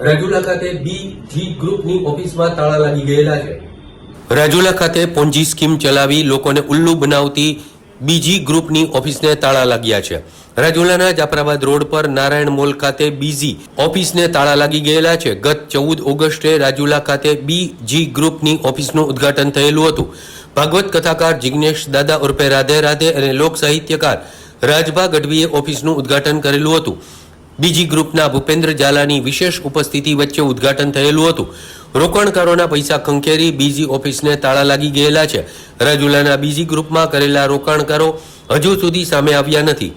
રાજુલા ખાતે બી જી ગ્રુપની ઓફિસમાં તાળા લાગી ગયેલા છે. રાજુલા ખાતે પોન્જી સ્કીમ ચલાવી લોકોને ઉલ્લુ બનાવતી બીજી ગ્રુપની ઓફિસને તાળા લાગ્યા છે. રાજુલાના જાફરાબાદ રોડ પર નારાયણ મોલ ખાતે બીજી ઓફિસને તાળા લાગી ગયેલા છે. ગત ચૌદ ઓગસ્ટે રાજુલા ખાતે બી જી ગ્રુપની ઓફિસનું ઉદ્ઘાટન થયેલું હતું. ભાગવત કથાકાર જિગ્નેશ દાદા ઉર્ફે રાધે રાધે અને લોક સાહિત્યકાર રાજભા ગઢવીએ ઓફિસનું ઉદ્ઘાટન કરેલું હતું. બીજી ગ્રુપના ભૂપેન્દ્ર ઝાલાની વિશેષ ઉપસ્થિતિ વચ્ચે ઉદ્ઘાટન થયેલું હતું. રોકાણકારોના પૈસા ખંખેરી બીજી ઓફિસને તાળા લાગી ગયેલા છે. રાજુલાના બીજી ગ્રુપમાં કરેલા રોકાણકારો હજુ સુધી સામે આવ્યા નથી.